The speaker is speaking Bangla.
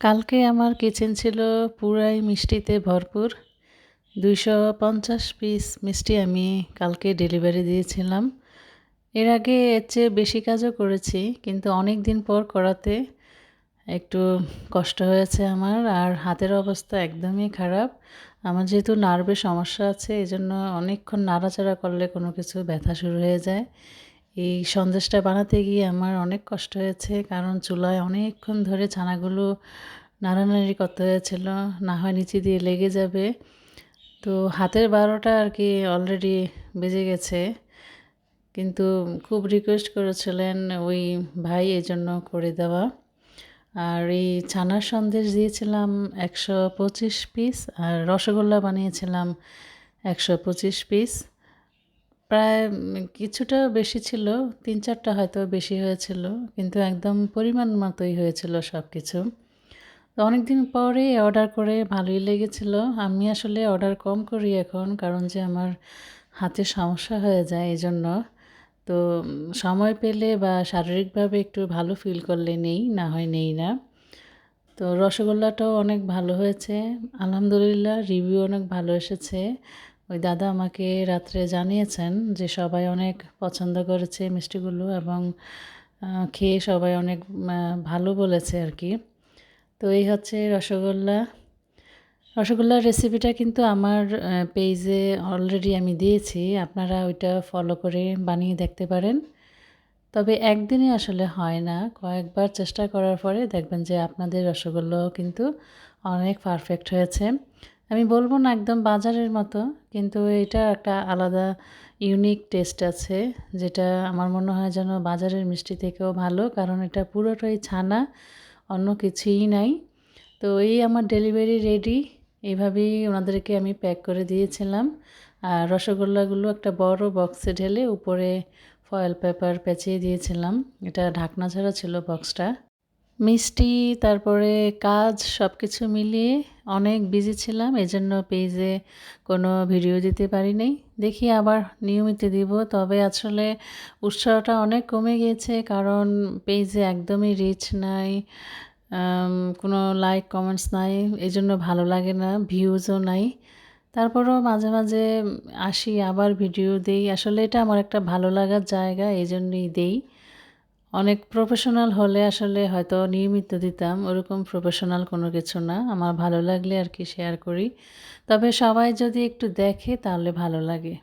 কালকে আমার কিচেন ছিল পুরাই মিষ্টিতে ভরপুর। দুইশো পঞ্চাশ পিস মিষ্টি আমি কালকে ডেলিভারি দিয়েছিলাম। এর আগে এর চেয়ে বেশি কাজও করেছি, কিন্তু অনেক দিন পর করাতে একটু কষ্ট হয়েছে আমার আর হাতের অবস্থা একদমই খারাপ। আমার যেহেতু নার্ভে সমস্যা আছে এই জন্য অনেকক্ষণ নাড়াচাড়া করলে কোনো কিছু ব্যথা শুরু হয়ে যায়। এই সন্দেশটা বানাতে গিয়ে আমার অনেক কষ্ট হয়েছে, কারণ চুলায় অনেকক্ষণ ধরে ছানাগুলো নাড়ানাড়ি করতে হয়েছিল, না হয় নিচে দিয়ে লেগে যাবে। তো হাতের বারোটা আর কি অলরেডি বেজে গেছে, কিন্তু খুব রিকোয়েস্ট করেছিলেন ওই ভাই এই জন্য করে দেওয়া। আর এই ছানার সন্দেশ দিয়েছিলাম একশো পঁচিশ পিস আর রসগোল্লা বানিয়েছিলাম একশো পঁচিশ পিস প্রায় কিছুটা বেশি ছিল তিন চারটা হয়তো বেশি হয়েছিল, কিন্তু একদম পরিমাণ মতোই হয়েছিল সব কিছু তো অনেক দিন পরে অর্ডার করে ভালোই লেগেছিল। আমি আসলে অর্ডার কম করি এখন, কারণ যে আমার হাতে সমস্যা হয়ে যায় এই জন্য তো সময় পেলে বা শারীরিকভাবে একটু ভালো ফিল করলে নেই, না হয় নেই না। তো রসগোল্লাটাও অনেক ভালো হয়েছে। আলহামদুলিল্লাহ রিভিউ অনেক ভালো এসেছে। ওই দাদা আমাকে রাত্রে জানিয়েছেন যে সবাই অনেক পছন্দ করেছে মিষ্টিগুলো এবং খেয়ে সবাই অনেক ভালো বলেছে আর কি। তো এই হচ্ছে রসগোল্লা। রসগোল্লার রেসিপিটা কিন্তু আমার পেজে অলরেডি আমি দিয়েছি। আপনারা ওইটা ফলো করে বানিয়ে দেখতে পারেন। তবে একদিনে আসলে হয় না। কয়েকবার চেষ্টা করার পরে দেখবেন যে আপনাদের রসগোল্লাও কিন্তু অনেক পারফেক্ট হয়েছে। আমি বলব না একদম বাজারের মতো, কিন্তু এটা একটা আলাদা ইউনিক টেস্ট আছে, যেটা আমার মনে হয় যেন বাজারের মিষ্টি থেকেও ভালো, কারণ এটা পুরোটাই ছানা, অন্য কিছুই নাই। তো এই আমার ডেলিভারি রেডি এইভাবেই ওনাদেরকে আমি প্যাক করে দিয়েছিলাম। আর রসগোল্লাগুলো একটা বড় বক্সে ঢেলে উপরে ফয়েল পেপার পেঁচিয়ে দিয়েছিলাম। এটা ঢাকনা ছাড়া ছিল বক্সটা মিষ্টি, তারপরে কাজ সব কিছু মিলিয়ে অনেক বিজি ছিলাম, এজন্য পেজে কোনো ভিডিও দিতে পারি নাই দেখি আবার নিয়মিত দিব, তবে আসলে উৎসাহটা অনেক কমে গিয়েছে, কারণ পেজে একদমই রিচ নাই কোনো লাইক কমেন্টস নাই এই জন্য ভালো লাগে না ভিউজও নাই। তারপরও মাঝে মাঝে আসি, আবার ভিডিও দেই, আসলে এটা আমার একটা ভালো লাগার জায়গা এই জন্যই দেই। অনেক প্রফেশনাল হলে আসলে হয়তো নিয়মিত দিতাম, ওরকম প্রফেশনাল কোনো কিছু না। আমার ভালো লাগলে আর কি শেয়ার করি। তবে সবাই যদি একটু দেখে তাহলে ভালো লাগে।